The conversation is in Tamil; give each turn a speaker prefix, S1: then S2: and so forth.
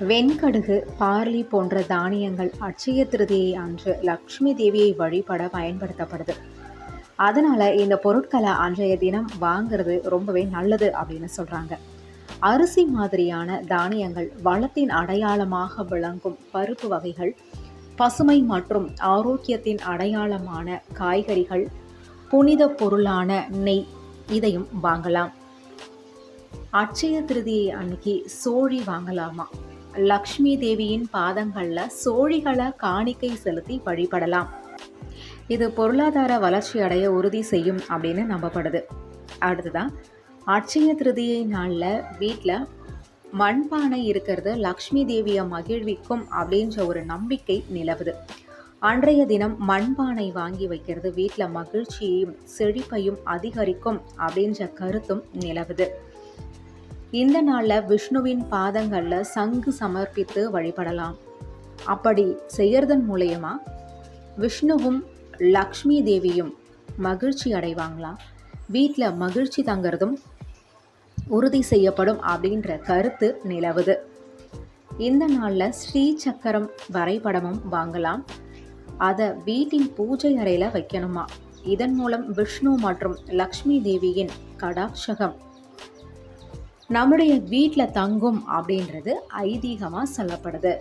S1: வெண்கடுகு பார்லி போன்ற தானியங்கள் அட்சய திருதியை அன்று லக்ஷ்மி தேவியை வழிபட பயன்படுத்தப்படுது. அதனால இந்த பொருட்களை அன்றைய தினம் வாங்குறது ரொம்பவே நல்லது அப்படின்னு சொல்றாங்க. அரிசி மாதிரியான தானியங்கள் வளத்தின் அடையாளமாக விளங்கும் பருப்பு வகைகள் பசுமை மற்றும் ஆரோக்கியத்தின் அடையாளமான காய்கறிகள் புனித பொருளான நெய் இதையும் வாங்கலாம். அட்சய திருதியை அன்னைக்கு சோழி வாங்கலாமா? லக்ஷ்மி தேவியின் பாதங்களில் சோழிகளை காணிக்கை செலுத்தி வழிபடலாம். இது பொருளாதார வளர்ச்சி அடைய உறுதி செய்யும் அப்படின்னு நம்பப்படுது. அடுத்ததான் அட்சய திருதியை நாளில் வீட்டில் மண்பானை இருக்கிறது லக்ஷ்மி தேவியை மகிழ்விக்கும் அப்படின்ற ஒரு நம்பிக்கை நிலவுது. அன்றைய தினம் மண்பானை வாங்கி வைக்கிறது வீட்டில் மகிழ்ச்சியையும் செழிப்பையும் அதிகரிக்கும் அப்படின்ற கருத்தும் நிலவுது. இந்த நாளில் விஷ்ணுவின் பாதங்களில் சங்கு சமர்ப்பித்து வழிபடலாம். அப்படி செய்யறதன் மூலயமா விஷ்ணுவும் லக்ஷ்மி தேவியும் மகிழ்ச்சி அடைவாங்களாம் வீட்டில் மகிழ்ச்சி தங்கிறதும் உறுதி செய்யப்படும் அப்படின்ற கருத்து நிலவுது. இந்த நாளில் ஸ்ரீ சக்கரம் வரைபடமும் வாங்கலாம். அதை வீட்டின் பூஜை அறையில் வைக்கணுமா? இதன் மூலம் விஷ்ணு மற்றும் லக்ஷ்மி தேவியின் கடாட்சகம் நம்முடைய வீட்டில் தங்கும் அப்படின்றது ஐதீகமாக சொல்லப்படுது.